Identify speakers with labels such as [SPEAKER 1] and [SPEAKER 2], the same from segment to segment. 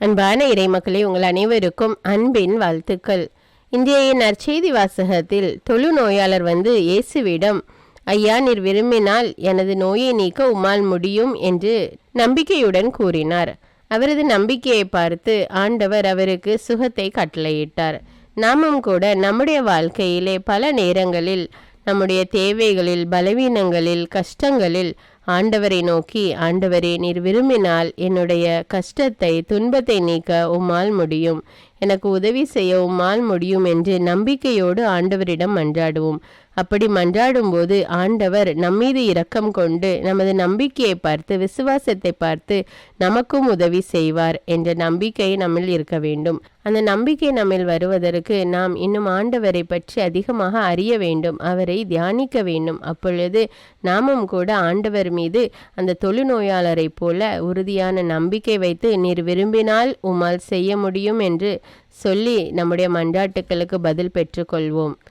[SPEAKER 1] அன்பான இறைமக்களே உங்கள் அனைவருக்கும் அன்பின் வாழ்த்துக்கள். இன்றைய நற்செய்தி வாசகத்தில் தொழு நோயாளர் வந்து இயேசுவிடம் ஐயா நீர் விரும்பினால் எனது நோயை நீக்க உம்மால் முடியும் என்று நம்பிக்கையுடன் கூறினார். அவரது நம்பிக்கையை பார்த்து ஆண்டவர் அவருக்கு சுகத்தை கட்டளையிட்டார். நாமும் கூட நம்முடைய வாழ்க்கையிலே பல நேரங்களில் நம்முடைய தேவைகளில் பலவீனங்களில் கஷ்டங்களில் ஆண்டவரை நோக்கி ஆண்டவரே நீர் விரும்பினால் என்னுடைய கஷ்டத்தை துன்பத்தை நீக்க உம்மால் முடியும். எனக்கு உதவி செய்ய உம்மால் முடியும் என்று நம்பிக்கையோடு ஆண்டவரிடம் மன்றாடுவோம். அப்படி மன்றாடும் போது ஆண்டவர் நம்மீது இரக்கம் கொண்டு நமது நம்பிக்கையை பார்த்து விசுவாசத்தை பார்த்து நமக்கும் உதவி செய்வார் என்ற நம்பிக்கை நம்மில் இருக்க வேண்டும். அந்த நம்பிக்கை நம்மில் வருவதற்கு நாம் இன்னும் ஆண்டவரை பற்றி அதிகமாக அறிய வேண்டும் அவரை தியானிக்க வேண்டும். அப்பொழுது நாமும் கூட ஆண்டவர் மீது அந்த தொழுநோயாளரை போல உறுதியான நம்பிக்கை வைத்து நீர் விரும்பினால் உம்மால் செய்ய முடியும் என்று சொல்லி நம்முடைய மன்றாட்டுக்களுக்கு பதில் பெற்றுக்கொள்வோம்.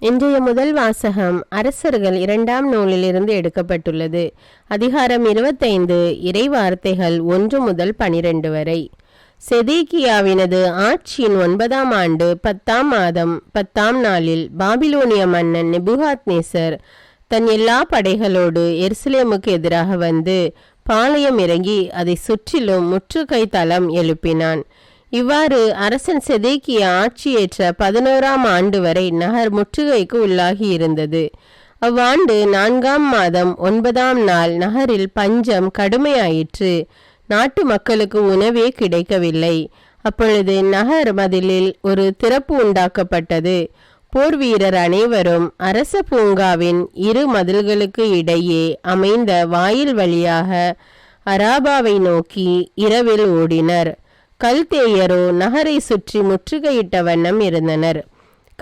[SPEAKER 1] இன்றைய முதல் வாசகம் அரசர்கள் இரண்டாம் நூலிலிருந்து எடுக்கப்பட்டுள்ளது. அதிகாரம் இருபத்தைந்து இறை வார்த்தைகள் ஒன்று முதல் பனிரெண்டு வரை. செதேக்கியாவினது ஆட்சியின் ஒன்பதாம் ஆண்டு பத்தாம் மாதம் பத்தாம் நாளில் பாபிலோனிய மன்னன் நெபுகாத்நேசர் தன் எல்லா படைகளோடு எருசலேமுக்கு எதிராக வந்து பாளையம் இறங்கி அதை சுற்றிலும் முற்றுகை தளம் எழுப்பினான். இவ்வாறு அரசன் செதேக்கிய ஆட்சியேற்ற பதினோராம் ஆண்டு வரை நகர் முற்றுகைக்கு உள்ளாகி இருந்தது அவ்வாண்டு நான்காம் மாதம் ஒன்பதாம் நாள் நகரில் பஞ்சம் கடுமையாயிற்று. நாட்டு மக்களுக்கு உணவே கிடைக்கவில்லை. அப்பொழுது நகர் மதிலில் ஒரு திறப்பு உண்டாக்கப்பட்டது. போர் வீரர் அனைவரும் அரச பூங்காவின் இரு மதில்களுக்கு இடையே அமைந்த வாயில் வழியாக அராபாவை நோக்கி இரவில் ஓடினர். கல்தேயரோ நகரை சுற்றி முற்றுகையிட்ட வண்ணம் இருந்தனர்.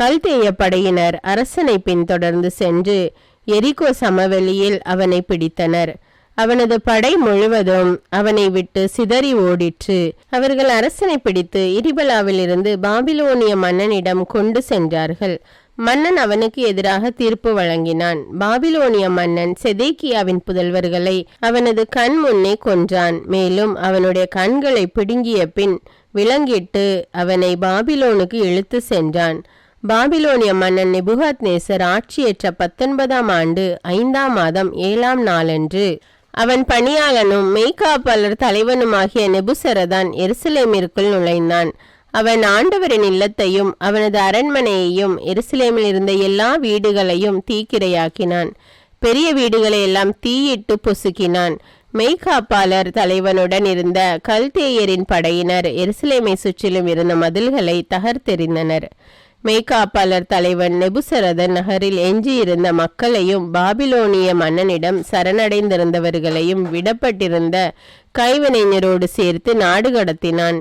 [SPEAKER 1] கல்தேய படையினர் அரசனை பின்தொடர்ந்து சென்று எரிகோ சமவெளியில் அவனை பிடித்தனர். அவனது படை முழுவதும் அவனை விட்டு சிதறி ஓடிற்று. அவர்கள் அரசனை பிடித்து இரிபலாவிலிருந்து பாபிலோனிய மன்னனிடம் கொண்டு சென்றார்கள். மன்னன் அவனுக்கு எதிராக தீர்ப்பு வழங்கினான். பாபிலோனிய மன்னன் செதேக்கியாவின் புதல்வர்களை அவனது கண் முன்னே கொன்றான். மேலும் அவனுடைய கண்களை பிடுங்கிய பின் விலங்கிட்டு அவனை பாபிலோனுக்கு இழுத்து சென்றான். பாபிலோனிய மன்னன் நிபுகத் நேசர் ஆட்சியேற்ற பத்தொன்பதாம் ஆண்டு ஐந்தாம் மாதம் ஏழாம் நாளன்று அவன் பணியாளனும் மெய்காப்பாளர் தலைவனுமாகிய நெபுசரதான் எருசலேமிற்குள் நுழைந்தான். அவன் ஆண்டவரின் இல்லத்தையும் அவனது அரண்மனையையும் எருசலேமில் இருந்த எல்லா வீடுகளையும் தீக்கிரையாக்கினான். பெரிய வீடுகளை எல்லாம் தீயிட்டு பொசுக்கினான். மெய்காப்பாளர் தலைவனுடன் இருந்த கல்தேயரின் படையினர் எருசலேமை சுற்றிலும் இருந்த மதில்களை தகர்த்தெறிந்தனர். மெய்காப்பாளர் தலைவன் நெபுசரதன் நகரில் எஞ்சியிருந்த மக்களையும் பாபிலோனிய மன்னனிடம் சரணடைந்திருந்தவர்களையும் விடப்பட்டிருந்த கைவினைஞரோடு சேர்த்து நாடு கடத்தினான்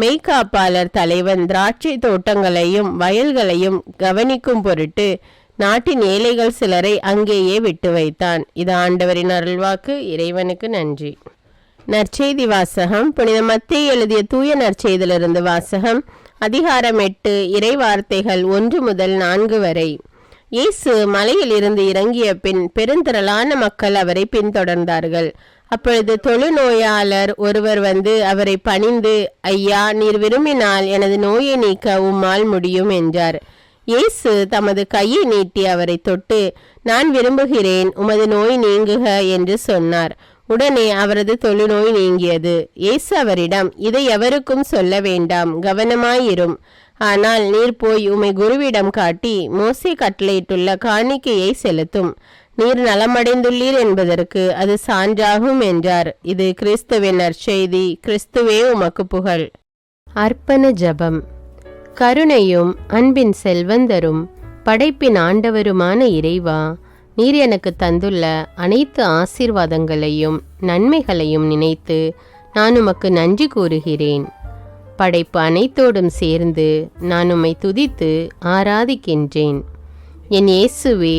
[SPEAKER 1] மெய்காப்பாளர் தலைவன் திராட்சை தோட்டங்களையும் வயல்களையும் கவனிக்கும் பொருட்டு நாட்டின் ஏழைகள் சிலரை அங்கேயே விட்டு வைத்தான். இது ஆண்டவரின் அருள்வாக்கு. இறைவனுக்கு நன்றி. நற்செய்தி வாசகம். புனித மத்திய எழுதிய தூய நற்செய்தியிலிருந்து வாசகம். அதிகாரம் எட்டு இறை வார்த்தைகள் ஒன்று முதல் நான்கு வரை. இயேசு மலையில் இருந்து இறங்கிய பின் பெருந்திரளான மக்கள் அவரை பின்தொடர்ந்தார்கள். அப்பொழுது தொழுநோயாளர் ஒருவர் வந்து அவரை பணிந்து ஐயா நீர் விரும்பினால் எனது நோயை நீக்க உம்மால் முடியும் என்றார். இயேசு தமது கையை நீட்டி அவரை தொட்டு நான் விரும்புகிறேன் உமது நோய் நீங்குக என்று சொன்னார். உடனே அவரது தொழுநோய் நீங்கியது. இயேசு அவரிடம் இதை எவருக்கும் சொல்ல வேண்டாம் கவனமாயிரும். ஆனால் நீர் போய் உமை குருவிடம் காட்டி மோசி கட்டளையிட்டுள்ள காணிக்கையை செலுத்தும். நீர் நலமடைந்துள்ளீர் என்பதற்கு அது சான்றாகும் என்றார். இது கிறிஸ்துவின் நற்செய்தி கிறிஸ்துவே உமக்கு புகழ். அர்ப்பண ஜபம். கருணையும் அன்பின் செல்வந்தரும் படைப்பின் ஆண்டவருமான இறைவா நீர் எனக்கு தந்துள்ள அனைத்து ஆசீர்வாதங்களையும் நன்மைகளையும் நினைத்து நான் உமக்கு நன்றி கூறுகிறேன். படைப்பு அனைத்தோடும் சேர்ந்து நான் உம்மை துதித்து ஆராதிக்கின்றேன். என் இயேசுவே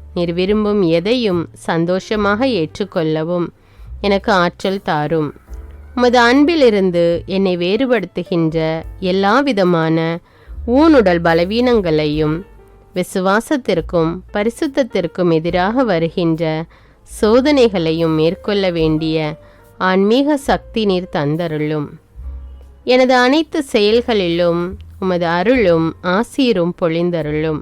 [SPEAKER 1] நீர் விரும்பும் எதையும் சந்தோஷமாக ஏற்றுக்கொள்ளவும் எனக்கு ஆற்றல் தாரும். உமது அன்பிலிருந்து என்னை வேறுபடுத்துகின்ற எல்லா விதமான ஊனுடல் பலவீனங்களையும் விசுவாசத்திற்கும் பரிசுத்தத்திற்கும் எதிராக வருகின்ற சோதனைகளையும் மேற்கொள்ள வேண்டிய ஆன்மீக சக்தி நீர் தந்தருளும். எனது அனைத்து செயல்களிலும் உமது அருளும் ஆசீரும் பொழிந்தருளும்.